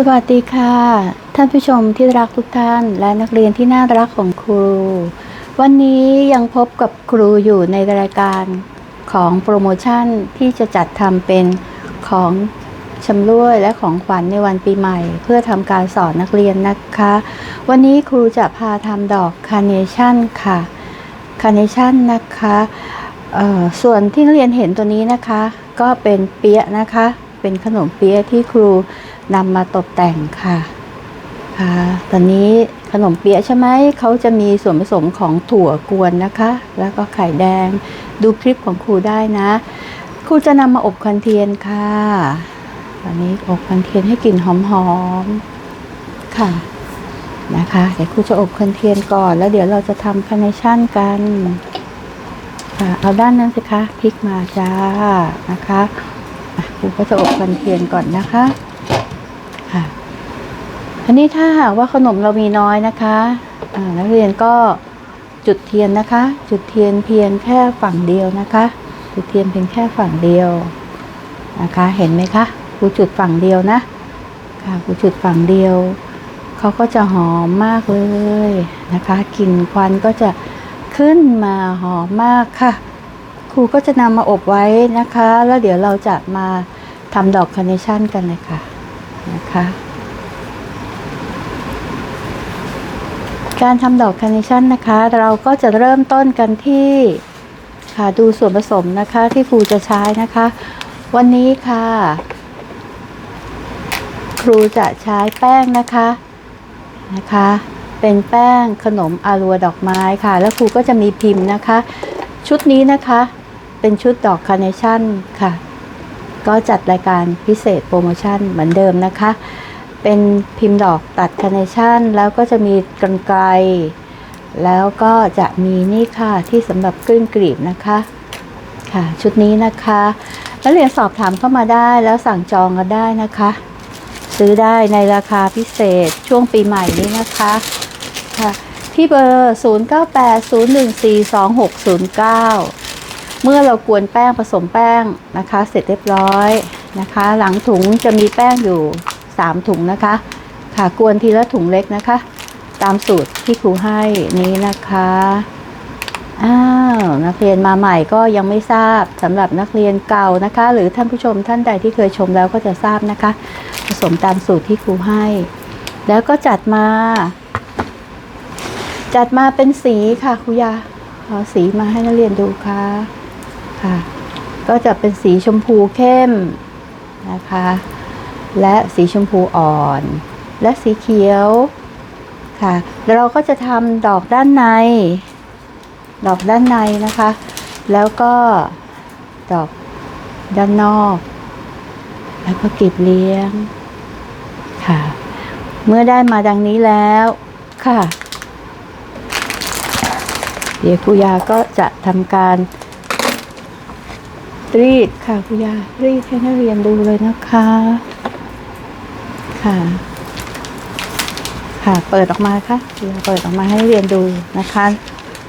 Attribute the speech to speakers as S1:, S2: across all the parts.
S1: สวัสดีค่ะ ท่านผู้ชมที่รักทุกท่านและนักเรียนที่น่ารักของครู วันนี้ยังพบกับครูอยู่ในรายการของโปรโมชั่นที่จะจัดทำเป็นของชำร่วยและของขวัญในวันปีใหม่ เพื่อทำการสอนนักเรียนนะคะ วันนี้ครูจะพาทำดอกคาร์เนชั่นค่ะคาร์เนชั่นนะคะส่วนที่นักเรียนเห็นตัวนี้นะคะ ก็เป็นเปี๊ยะนะคะ เป็นขนมเปี๊ยะที่ครู นำมาตกแต่งค่ะค่ะ ตอนนี้ขนมเปี๊ยะใช่ไหม เขาจะมีส่วนผสมของถั่วกวนนะคะ แล้วก็ไข่แดง ดูคลิปของครูได้นะ ครูจะนำมาอบควันเทียนค่ะ ตอนนี้อบควันเทียนให้กลิ่นหอมๆ ค่ะ นะคะ เดี๋ยวครูจะอบควันเทียนก่อน แล้วเดี๋ยวเราจะทำคาร์เนชั่นกัน ค่ะ เอาด้านนั้นสิคะ พลิกมาจ้า นะคะครูก็จะอบควันเทียนก่อนนะคะ อันนี้ถ้าหากว่าขนมเรามีน้อยนะคะนักเรียนก็จุดเทียนนะคะ จุดเทียนเพียงแค่ฝั่งเดียวนะคะ จุดเทียนเพียงแค่ฝั่งเดียวนะคะ เห็นไหมคะครูจุดฝั่งเดียวนะ ค่ะครูจุดฝั่งเดียวเขาก็จะหอมมากเลยนะคะกลิ่นควันก็จะขึ้นมาหอมมากค่ะ ครูก็จะนำมาอบไว้นะคะ แล้วเดี๋ยวเราจะมาทำดอกคาร์เนชั่นกันเลยค่ะนะคะ การทำดอกคาร์เนชั่นนะคะ เราก็จะเริ่มต้นกันที่ค่ะดูส่วนผสมนะคะที่ครูจะใช้นะคะ วันนี้ค่ะ ครูจะใช้แป้งนะคะนะคะ เป็นแป้งขนมอารัวดอกไม้ค่ะ แล้วครูก็จะมีพิมพ์นะคะ ชุดนี้นะคะ เป็นชุดดอกคาร์เนชั่นค่ะ ก็จัดรายการพิเศษโปรโมชั่นเหมือนเดิมนะคะ เป็นพิมพ์ดอกตัดคาร์เนชั่น แล้วก็จะมีกรรไก แล้วก็จะมีนี่ค่ะที่สำหรับกลิ้งกรีบนะคะค่ะ ชุดนี้นะคะแล้วเรียนสอบถามเข้ามาได้แล้วสั่งจองกันได้นะคะ ซื้อได้ในราคาพิเศษช่วงปีใหม่นี้นะคะค่ะที่เบอร์ 0980142609 เมื่อเรากวนแป้งผสมแป้งนะคะ เสร็จเรียบร้อยนะคะ หลังถุงจะมีแป้งอยู่ 3 ถุงนะคะ ค่ะกวนทีละถุงเล็กนะคะ ตามสูตรที่ครูให้นี้นะคะอ้าวนักเรียนมาใหม่ก็ยังไม่ทราบสำหรับนักเรียนเก่านะคะ หรือท่านผู้ชมท่านใดที่เคยชมแล้วก็จะทราบนะคะ ผสมตามสูตรที่ครูให้ แล้วก็จัดมา จัดมาเป็นสีค่ะครูยาเอาสีมาให้นักเรียนดูค่ะค่ะ ก็จะเป็นสีชมพูเข้มนะคะ และสีชมพูอ่อน และสีเขียวค่ะ แล้วเราก็จะทำดอกด้านใน ดอกด้านในนะคะ แล้วก็ดอกด้านนอก แล้วก็เกลีบเลี้ยงค่ะ เมื่อได้มาดังนี้แล้วค่ะ เดี๋ยวครูยาก็จะทำการรีดค่ะครูยารีดให้นักเรียนดูเลยนะคะ ค่ะ ค่ะ เปิดออกมาค่ะครูยาเปิดออกมาให้เรียนดูนะคะ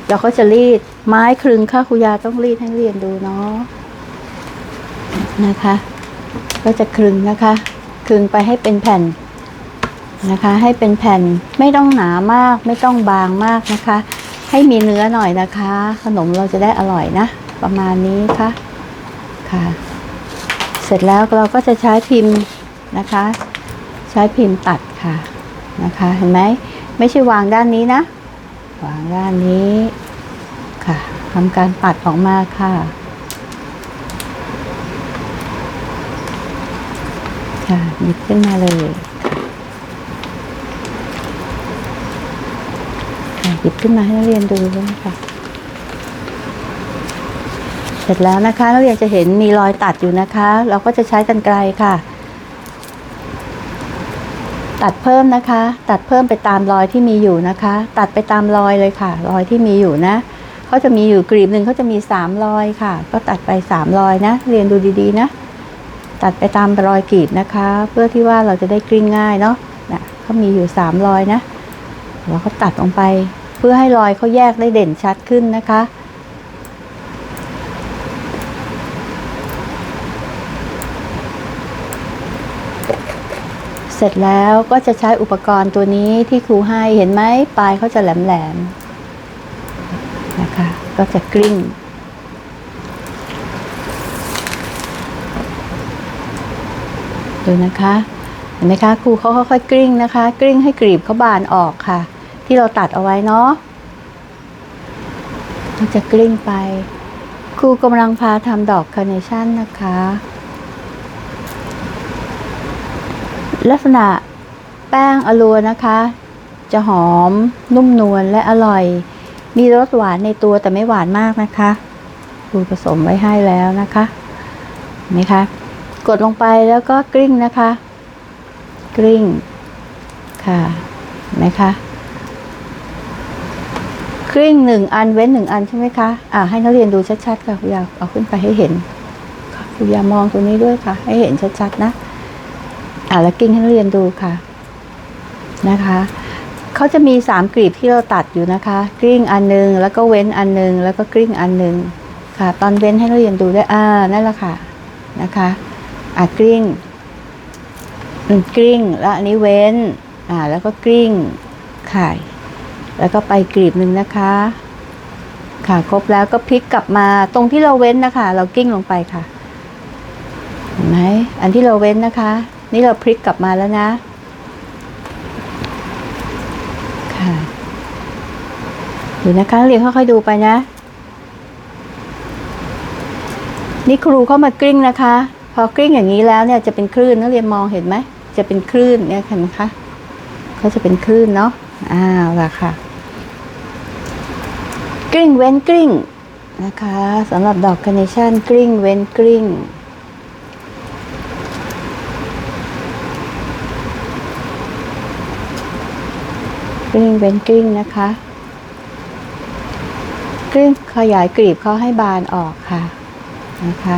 S1: เราก็จะรีดไม้คลึงค่ะครูยาต้องรีดให้เรียนดูเนาะนะคะ ก็จะคลึงนะคะ คลึงไปให้เป็นแผ่นนะคะ ให้เป็นแผ่นไม่ต้องหนามาก ไม่ต้องบางมากนะคะ ให้มีเนื้อหน่อยนะคะ ขนมเราจะได้อร่อยนะ ประมาณนี้ค่ะค่ะ เสร็จแล้วเราก็จะใช้พิมพ์นะคะ ใช้พิมพ์ตัดค่ะนะคะเห็นไหมไม่ใช่วางด้านนี้นะ วางด้านนี้ค่ะทำการปัดออกมาค่ะค่ะหยิบขึ้นมาเลยค่ะหยิบขึ้นมาให้นักเรียนดูด้วยนะคะเสร็จแล้วนะคะนักเรียนจะเห็นมีรอยตัดอยู่นะคะ เราก็จะใช้กรรไกรค่ะ ตัดเพิ่มนะคะ ตัดเพิ่มไปตามรอยที่มีอยู่นะคะ ตัดไปตามรอยเลยค่ะ รอยที่มีอยู่นะเขาจะมีอยู่กรีบหนึ่งเขาจะมีสามรอยค่ะ ก็ตัดไปสามรอยนะ เรียนดูดีๆนะ ตัดไปตามรอยกรีบนะคะ เพื่อที่ว่าเราจะได้กลิ้งง่ายเนาะนะเขามีอยู่สามรอยนะเราก็ตัดลงไป เพื่อให้รอยเขาแยกได้เด่นชัดขึ้นนะคะ เสร็จแล้วก็จะใช้อุปกรณ์ตัวนี้ที่ครูให้เห็นไหมปลายเขาจะแหลมๆนะคะก็จะกลิ้งดูนะคะเห็นไหมคะครูเขาค่อยๆกลิ้งนะคะ กลิ้งให้กรีบเขาบานออกค่ะ ที่เราตัดเอาไว้เนาะเราจะกลิ้งไปครูกำลังพาทำดอกคาร์เนชั่นนะคะ ลักษณะแป้งอลัวนะคะ จะหอมนุ่มนวลและอร่อย มีรสหวานในตัวแต่ไม่หวานมากนะคะครูผสมไว้ให้แล้วนะคะเห็นไหมคะกดลงไปแล้วก็กลิ้งนะคะ กลิ้งค่ะเห็นไหมคะกลิ้งหนึ่งอันเว้นหนึ่งอันใช่ไหมคะอ่าให้นักเรียนดูชัดๆค่ะคุณยาเอาขึ้นไปให้เห็นค่ะคุณยามองตรงนี้ด้วยค่ะ ให้เห็นชัดๆนะ อ่าแล้วกิ้งให้นักเรียนดูค่ะนะคะเขาจะมีสามกลีบที่เราตัดอยู่นะคะ กลิ้งอันหนึง แล้วก็เว้นอันหนึง แล้วก็กลิ้งอันหนึงค่ะ ตอนเว้นให้นักเรียนดูได้อ่านั่นแหละค่ะนะคะอ่ากลิ้งกลิ้งแล้วอันนี้เว้นอ่าแล้วก็กลิ้งค่แล้วก็ไปกลีบหนึ่งนะคะ ค่ะครบแล้วก็พลิกกลับมาตรงที่เราเว้นนะคะ เรากิ้งลงไปค่ะเห็นไหมอันที่เราเว้นนะคะ นี่เราพลิกกลับมาแล้วนะ ค่ะดูนะคะเรียนค่อยๆดูไปนะ นี่ครูเข้ามากลิ้งนะคะ พอกลิ้งอย่างนี้แล้วเนี่ยจะเป็นคลื่นนักเรียนมองเห็นไหมจะเป็นคลื่นเนี่ยเห็นไหมคะเขาจะเป็นคลื่นเนาะอ้าวละค่ะกลิ้งเว้นกลิ้งนะคะสำหรับดอกคาร์เนชั่นกลิ้งเว้นกลิ้ง กลิ้งเว้นกลิ้งนะคะกลิ้งขยายกลีบเขาให้บานออกค่ะนะคะ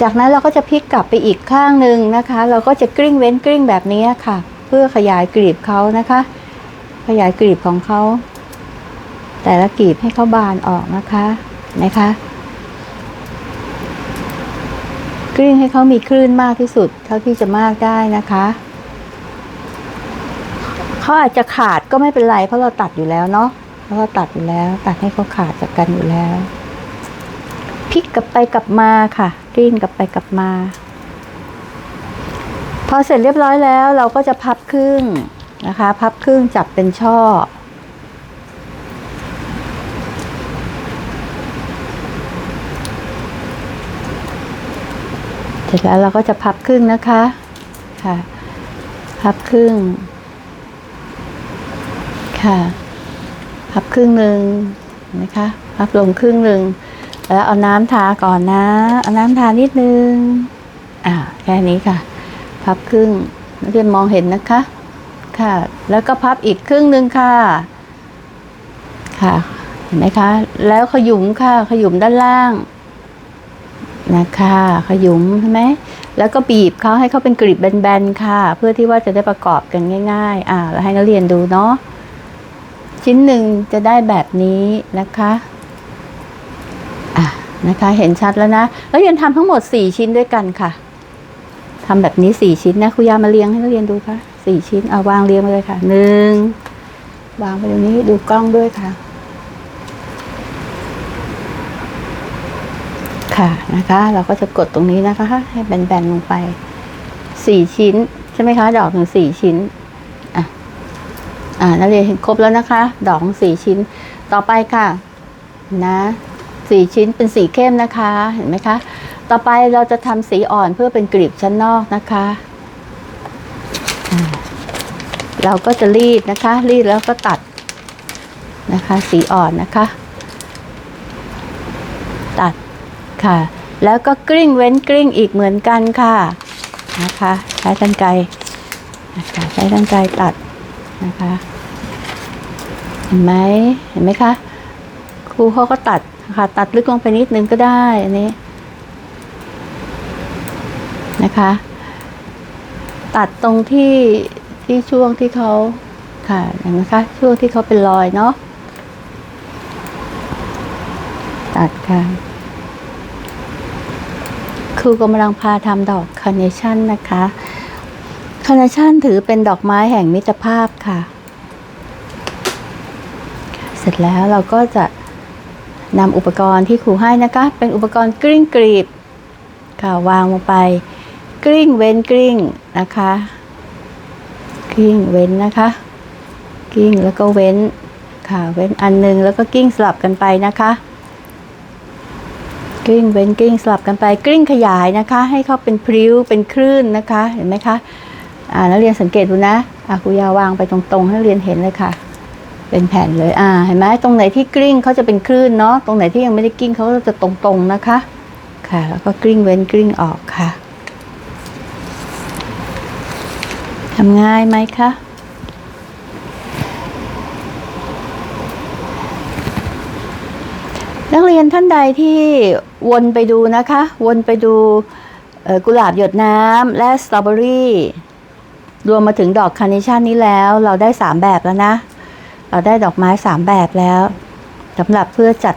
S1: จากนั้นเราก็จะพลิกกลับไปอีกข้างหนึ่งนะคะ เราก็จะกลิ้งเว้นกลิ้งแบบนี้ค่ะ เพื่อขยายกลีบเขานะคะ ขยายกลีบของเขาแต่ละกลีบให้เขาบานออกนะคะนะคะกลิ้งให้เขามีคลื่นมากที่สุด เท่าที่จะมากได้นะคะ เขาอาจจะขาดก็ไม่เป็นไร เพราะเราตัดอยู่แล้วเนาะเพราะเราตัดอยู่แล้ว ตัดให้เขาขาดจากกันอยู่แล้วพลิกกลับไปกลับมาค่ะกลิ้งกลับไปกลับมา พอเสร็จเรียบร้อยแล้ว เราก็จะพับครึ่งนะคะ พับครึ่งจับเป็นช่อ เสร็จแล้วเราก็จะพับครึ่งนะคะค่ะ พับครึ่ง ค่ะ พับครึ่งหนึ่งนะคะ พับลงครึ่งหนึ่งแล้วเอาน้ำทาก่อนนะ เอาน้ำทานิดนึง อ่าแค่นี้ค่ะ พับครึ่งนักเรียนมองเห็นนะคะ ค่ะ แล้วก็พับอีกครึ่งหนึ่งค่ะ ค่ะ เห็นไหมคะ แล้วขยุมค่ะ ขยุมด้านล่าง นะคะ ขยุมใช่ไหมแล้วก็บีบเขาให้เขาเป็นกลีบแบนๆค่ะ เพื่อที่ว่าจะได้ประกอบกันง่าย ๆ อ่าแล้วให้นักเรียนดูเนาะ ชิ้นหนึ่งจะได้แบบนี้นะคะอะนะคะ เห็นชัดแล้วนะ แล้วยังทำทั้งหมดสี่ชิ้นด้วยกันค่ะทำแบบนี้สี่ชิ้นนะครูยามาเรียงให้นักเรียนดูค่ะสี่ชิ้นเอาวางเรียงมาเลยค่ะหนึ่งวางไปตรงนี้ดูกล้องด้วยค่ะ ค่ะนะคะ เราก็จะกดตรงนี้นะคะ ให้แบนๆลงไปสี่ชิ้น ใช่ไหมคะ ดอกหนึ่งสี่ชิ้น อ่านักเรียนเห็นครบแล้วนะคะ ดอกสี่ชิ้น ต่อไปค่ะ นะสี่ชิ้นเป็นสีเข้มนะคะ เห็นไหมคะ ต่อไปเราจะทำสีอ่อนเพื่อเป็นกลีบชั้นนอกนะคะ เราก็จะรีดนะคะ รีดแล้วก็ตัดนะคะ สีอ่อนนะคะ ตัดค่ะ แล้วก็กลิ้งเว้นกลิ้งอีกเหมือนกันค่ะ นะคะ ใช้กรรไกรนะคะใช้กรรไกรตัด นะคะเห็นไหมเห็นไหมคะครูเขาก็ตัดค่ะตัดลึกลงไปนิดนึงก็ได้อันนี้นะคะ ตัดตรงที่ที่ช่วงที่เขาค่ะเห็นไหมคะช่วงที่เขาเป็นรอยเนาะตัดค่ะครูกำลังพาทำดอกคาร์เนชั่นนะคะ คาร์เนชั่นถือเป็นดอกไม้แห่งมิตรภาพค่ะ เสร็จแล้วเราก็จะนำอุปกรณ์ที่ครูให้นะคะ เป็นอุปกรณ์กลิ้งกรีบค่ะวางลงไปกลิ้งเว้นกลิ้งนะคะกลิ้งเว้นนะคะกลิ้งแล้วก็เว้นค่ะ เว้นอันหนึงแล้วก็กลิ้งสลับกันไปนะคะกลิ้งเว้นกลิ้งสลับกันไปกลิ้งขยายนะคะ ให้เขาเป็นพริ้วเป็นคลื่นนะคะ เห็นไหมคะ อ่านักเรียนสังเกตดูนะอะครูยาวางไปตรงๆให้นักเรียนเห็นเลยค่ะ เป็นแผ่นเลยอ่าเห็นไหมตรงไหนที่กลิ้งเขาจะเป็นคลื่นเนาะตรงไหนที่ยังไม่ได้กลิ้งเขาก็จะตรงๆนะคะ ค่ะ แล้วก็กลิ้งเว้นกลิ้งออกค่ะทำง่ายไหมคะนักเรียนท่านใดที่วนไปดูนะคะ วนไปดูกุหลาบหยดน้ำและสตรอเบอรี่ รวมมาถึงดอกคาร์เนชั่นนี้แล้ว เราได้สามแบบแล้วนะ เราได้ดอกไม้สามแบบแล้วสำหรับเพื่อจัด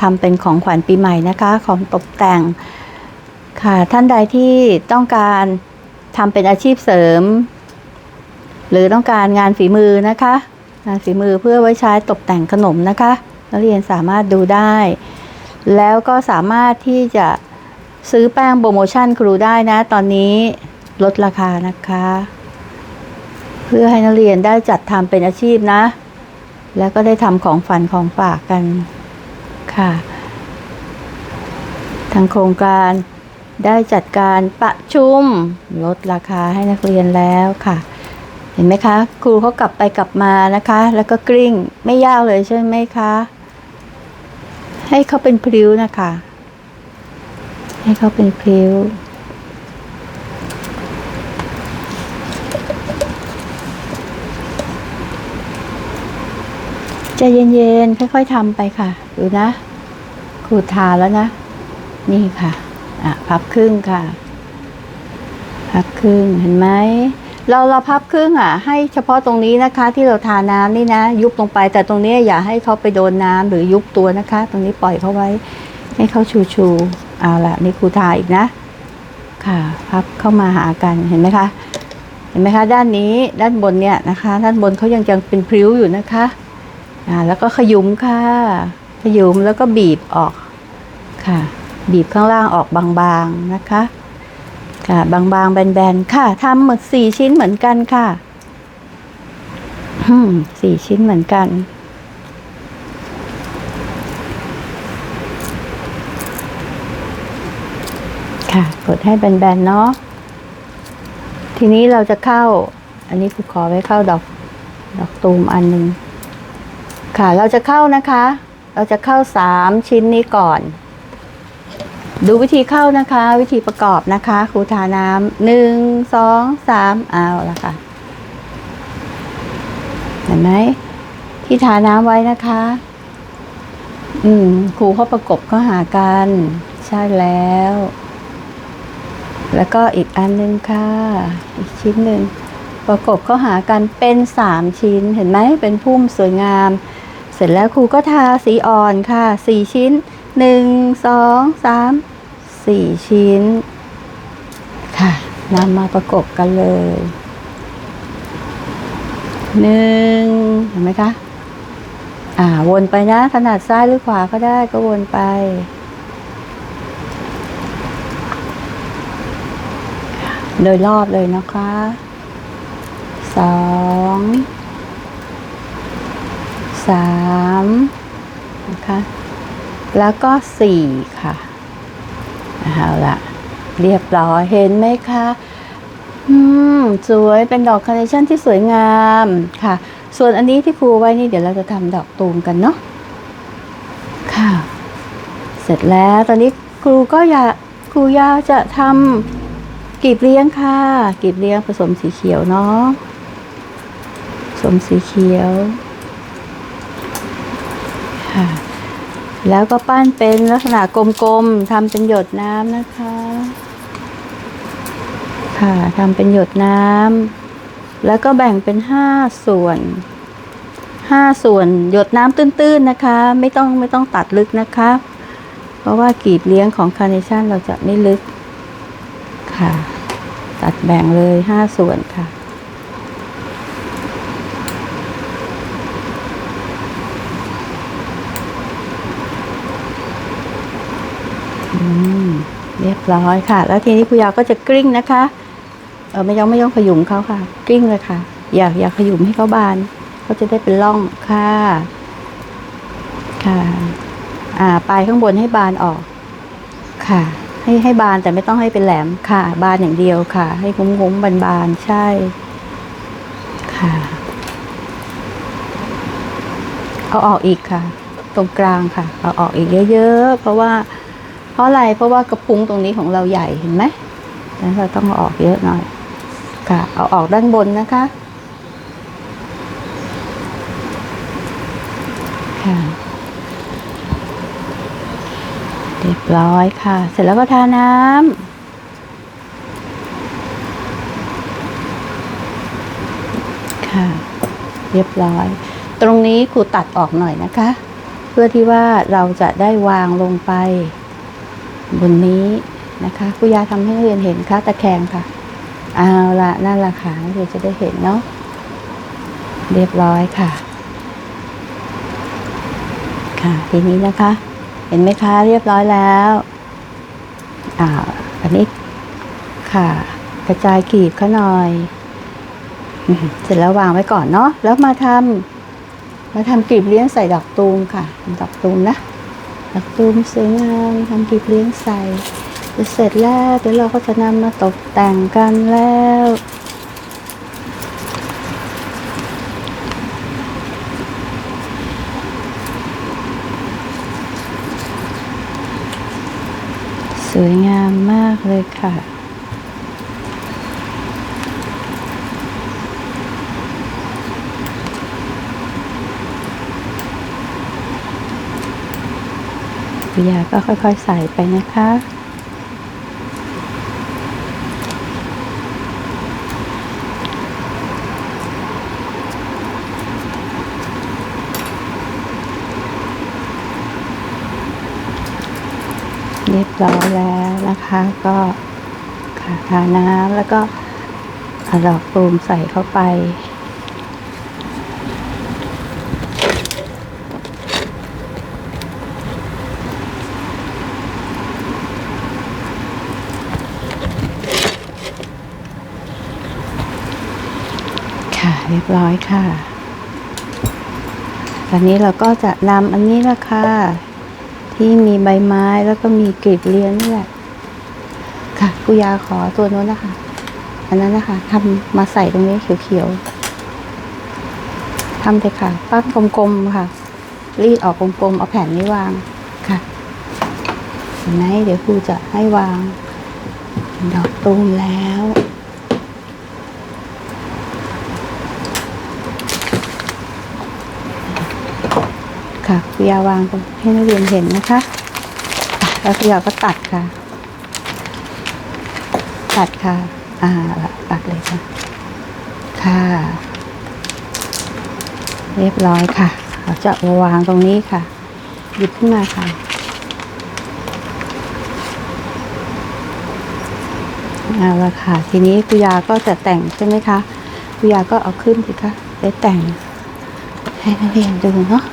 S1: ทำเป็นของขวัญปีใหม่นะคะ ของตกแต่งค่ะ ท่านใดที่ต้องการทำเป็นอาชีพเสริม หรือต้องการงานฝีมือนะคะ งานฝีมือเพื่อไว้ใช้ตกแต่งขนมนะคะนักเรียนสามารถดูได้ แล้วก็สามารถที่จะซื้อแป้งโปรโมชั่นครูได้นะ ตอนนี้ลดราคานะคะ เพื่อให้นักเรียนได้จัดทำเป็นอาชีพนะ แล้วก็ได้ทำของฝันของฝากกันค่ะ ทางโครงการได้จัดการประชุมลดราคาให้นักเรียนแล้วค่ะ เห็นไหมคะ ครูเขากลับไปกลับมานะคะ แล้วก็กลิ้งไม่ยากเลยใช่ไหมคะ ให้เขาเป็นพริ้วนะคะ ให้เขาเป็นพริ้ว ใจเย็นๆ ค่อยๆทำไปค่ะ ดูนะครูทาแล้วนะ นี่ค่ะ อะ พับครึ่งค่ะ พับครึ่งเห็นไหม เราเราพับครึ่งอะ ให้เฉพาะตรงนี้นะคะ ที่เราทาน้ำนี่นะ ยุบลงไป แต่ตรงนี้อย่าให้เขาไปโดนน้ำหรือยุบตัวนะคะ ตรงนี้ปล่อยเขาไว้ ให้เขาชูชูๆเอาละนี่ครูทาอีกนะ ค่ะพับเข้ามาหากันเห็นไหมคะเห็นไหมคะ ด้านนี้ด้านบนเนี่ยนะคะ ด้านบนเขายังยังเป็นพริ้วอยู่นะคะ อ่าแล้วก็ขยุมค่ะ ขยุมแล้วก็บีบออกค่ะ บีบข้างล่างออกบางๆนะคะค่ะบางๆแบนๆค่ะทำหมดสี่ชิ้นเหมือนกันค่ะสี่ชิ้นเหมือนกันค่ะกดให้แบนๆเนาะ ทีนี้เราจะเข้า อันนี้ครูขอไว้เข้าดอก ดอกตูมอันหนึ่ง ค่ะ เราจะเข้านะคะ เราจะเข้าสามชิ้นนี้ก่อน ดูวิธีเข้านะคะ วิธีประกอบนะคะครูทาน้ำหนึ่งสองสามเอาละค่ะ เห็นไหมที่ทาน้ำไว้นะคะ อืมครูเขาประกบก็หากัน ใช่แล้ว แล้วก็อีกอันหนึงค่ะ อีกชิ้นหนึ่งประกบก็หากันเป็นสามชิ้นเห็นไหมเป็นพุ่มสวยงาม เสร็จแล้วครูก็ทาสีอ่อนค่ะสี่ชิ้นหนึ่งสองสามสี่ชิ้น ค่ะนำมาประกบกันเลยหนึ่งเห็นไหมคะ อ่า วนไปนะ ถนัดซ้ายหรือขวาก็ได้ก็วนไป โดยรอบเลยนะคะสอง สามนะคะ แล้วก็สี่ค่ะเอาละเรียบร้อยเห็นไหมคะอืมสวยเป็นดอกคาร์เนชั่นที่สวยงามค่ะ ส่วนอันนี้ที่ครูไว้นี่เดี๋ยวเราจะทำดอกตูมกันเนาะค่ะ เสร็จแล้วตอนนี้ครูก็อยากครูยาจะทำกีบเลี้ยงค่ะ กีบเลี้ยงผสมสีเขียวเนาะผสมสีเขียว ค่ะ แล้วก็ปั้นเป็นลักษณะกลมๆทำเป็นหยดน้ำนะคะ ค่ะทำเป็นหยดน้ำแล้วก็แบ่งเป็นห้าส่วนห้าส่วนหยดน้ำตื้นๆนะคะ ไม่ต้องไม่ต้องตัดลึกนะคะ เพราะว่ากีบเลี้ยงของคาร์เนชั่นเราจะไม่ลึกค่ะ ตัดแบ่งเลยห้าส่วนค่ะ เรียบร้อยค่ะ แล้วทีนี้คุณยาก็จะกริ้งนะคะเออไม่ยองไม่ยองขยุมเขาค่ะกริ้งเลยค่ะ อย่าอย่าขยุมให้เขาบานเขาจะได้เป็นร่องค่ะ ค่ะ อ่าปลายข้างบนให้บานออก ค่ะ ให้ให้บานแต่ไม่ต้องให้เป็นแหลมค่ะ บานอย่างเดียวค่ะ ให้งุ้มงุ้มบานบานๆใช่ ค่ะเอาออกอีกค่ะ ตรงกลางค่ะ เอาออกอีกเยอะ ๆ เพราะว่า ราะอะไรเพราะว่ากระพุ้งตรงนี้ของเราใหญ่เห็นไหมแล้วเราต้องอออกเยอะหน่อย ค่ะ เอาออกด้านบนนะคะค่ะเรียบร้อยค่ะ เสร็จแล้วก็ทาน้ำค่ะ เรียบร้อย ตรงนี้ครูตัดออกหน่อยนะคะ เพื่อที่ว่าเราจะได้วางลงไป บนนี้นะคะครูยาทำให้นักเรียนเห็นค่ะตะแคงค่ะ เอาละนั่นละค่ะนักเรียนจะได้เห็นเนาะเรียบร้อยค่ะ ค่ะ ทีนี้นะคะ เห็นไหมคะ เรียบร้อยแล้วอ่าอันนี้ค่ะ กระจายกลีบเขาหน่อยเสร็จแล้ววางไว้ก่อนเนาะแล้วมาทำมาทำกลีบเลี้ยงใส่ดอกตูมค่ะดอกตูมนะ ดักตูมสวยงามทำกีบเลี้ยงใส่จะเสร็จแล้วเดี๋ยวเราก็จะนำมาตกแต่งกันแล้วสวยงามมากเลยค่ะ วิยาก็ค่อยๆใส่ไปนะคะเรียบร้อยแล้วนะคะก็ค่ะทาน้ำแล้วก็เอาดอกตูมใส่เข้าไป ค่ะ เรียบร้อยค่ะ ตอนนี้เราก็จะนำอันนี้ละค่ะ ที่มีใบไม้แล้วก็มีกลีบเลี้ยงนี่แหละ ค่ะกุยาขอตัวโน้นนะคะ อันนั้นนะคะทำมาใส่ตรงนี้เขียวๆทำเลยค่ะปั้นกลมๆค่ะ รีดออกกลมๆเอาแผ่นนี้วางค่ะเห็นไหมเดี๋ยวครูจะให้วาง ดอกตูมแล้ว ค่ะคุยาวางตรงให้นักเรียนเห็นนะคะแล้วคุยาก็ตัดค่ะ ตัดค่ะ อ่าตัดเลยค่ะ ค่ะ เรียบร้อยค่ะเราจะวางตรงนี้ค่ะ หยิบขึ้นมาค่ะเอาละค่ะ ทีนี้คุยาก็จะแต่งใช่ไหมคะคุยาก็เอาขึ้นสิคะได้แต่งให้นักเรียนดูเนาะ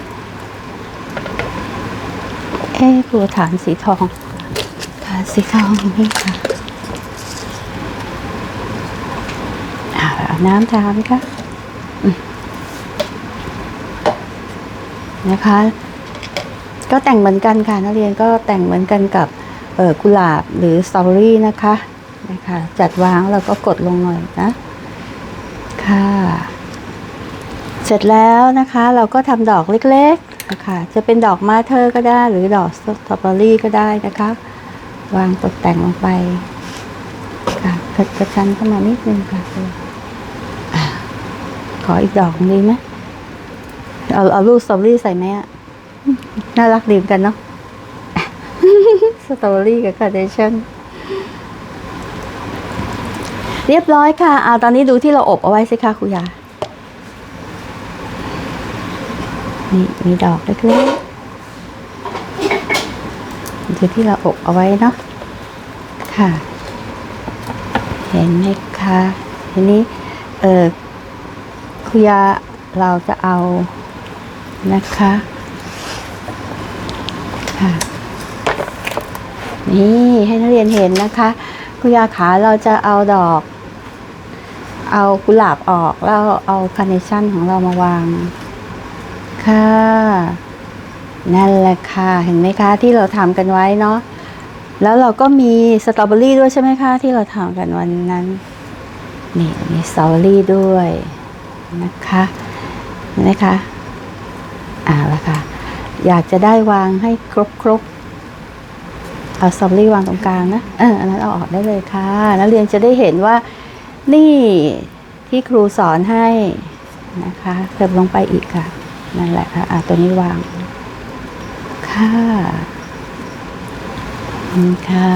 S1: เอ๊ะกลัวฐานสีทอง ฐานสีทองนี่ค่ะอาเอาน้ำทาไหมคะนะคะ ก็แต่งเหมือนกันค่ะนักเรียนก็แต่งเหมือนกันกับกุหลาบหรือสตรอเบอรี่นะคะนะคะจัดวางแล้วก็กดลงหน่อยนะค่ะ เสร็จแล้วนะคะเราก็ทำดอกเล็กๆ นะคะจะเป็นดอกมาเธอร์ก็ได้ หรือดอกสตรอเบอรี่ก็ได้นะคะ วางตกแต่งลงไปค่ะกระกระชันเข้ามานิดนึงค่ะขออีกดอกหนึ่งดีไหมเอาเอาลูกสตรอเบอรี่ใส่ไหมอะน่ารักดีเหมือนกันเนาะสตรอเบอรี่กับคาร์เนชั่นเรียบร้อยค่ะเอาตอนนี้ดูที่เราอบเอาไว้สิคะครูยา นี่มีดอกเล็กๆดูที่เราอบเอาไว้เนาะค่ะเเห็นไหมคะทีนี้เออคุยาเราจะเอานะคะค่ะนี่ให้นักเรียนเห็นนะคะคุยาขาเราจะเอาดอก เอากุหลาบออกแล้วเอาคาร์เนชั่นของเรามาวาง ค่ะ นั่นแหละค่ะ เห็นไหมคะที่เราทำกันไว้เนาะ แล้วเราก็มีสตรอเบอรี่ด้วยใช่ไหมคะ ที่เราทำกันวันนั้น นี่มีสตรอเบอรี่ด้วยนะคะเห็นไหมคะ อ่าละค่ะ อยากจะได้วางให้ครบครบๆเอาสตรอเบอรี่วางตรงกลางนะ เออ อันนั้นเอาออกได้เลยค่ะ นักเรียนจะได้เห็นว่านี่ที่ครูสอนให้นะคะเติมลงไปอีกค่ะ นั่นแหละค่ะอะตัวนี้วาง ค่ะนี่ค่ะ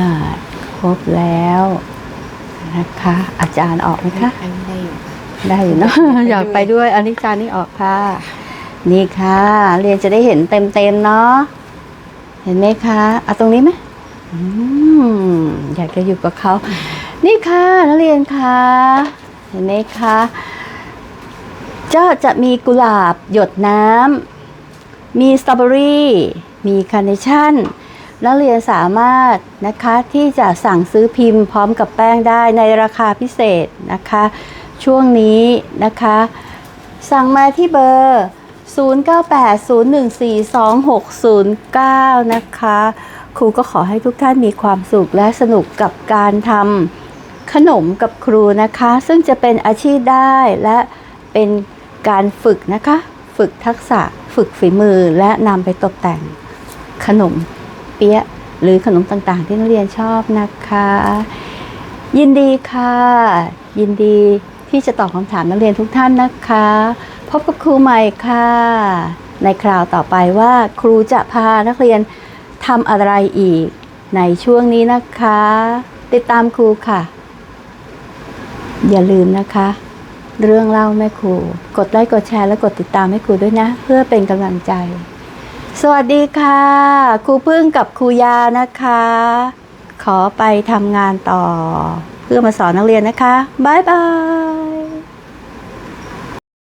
S1: ครบแล้วนะคะ อาจารย์ออกไหมคะ
S2: อันนี้ได้อยู่
S1: ได้อยู่เนาะอยากไปด้วย อันนี้จานนี้ออกค่ะ นี่ค่ะ เรียนจะได้เห็นเต็มๆเนาะเห็นไหมคะเอาตรงนี้ไหมอืมอยากจะอยู่กับเขา นี่ค่ะนักเรียนคะเห็นไหมคะ จะจะมีกุหลาบหยดน้ำ มีสตรอเบอรี่ มีคาร์เนชั่น นักเรียนสามารถนะคะที่จะสั่งซื้อพิมพ์พร้อมกับแป้งได้ในราคาพิเศษนะคะ ช่วงนี้นะคะ สั่งมาที่เบอร์ 0980142609 นะคะ ครูก็ขอให้ทุกท่านมีความสุขและสนุกกับการทำขนมกับครูนะคะ ซึ่งจะเป็นอาชีพได้และเป็น การฝึกนะคะ ฝึกทักษะฝึกฝีมือและนำไปตกแต่งขนมเปี๊ยะหรือขนมต่างๆ ที่นักเรียนชอบนะคะ ยินดีค่ะ ยินดีที่จะตอบคำถามนักเรียนทุกท่านนะคะ พบกับครูใหม่ค่ะ ในคราวต่อไปว่าครูจะพานักเรียนทำอะไรอีกในช่วงนี้นะคะ ติดตามครูค่ะ อย่าลืมนะคะ เรื่องเล่าแม่ครู กดไลค์กดแชร์และกดติดตามแม่ครูด้วยนะ เพื่อเป็นกำลังใจ สวัสดีค่ะ ครูพึ่งกับครูยานะคะ ขอไปทำงานต่อ เพื่อมาสอนนักเรียนนะคะ บ๊ายบาย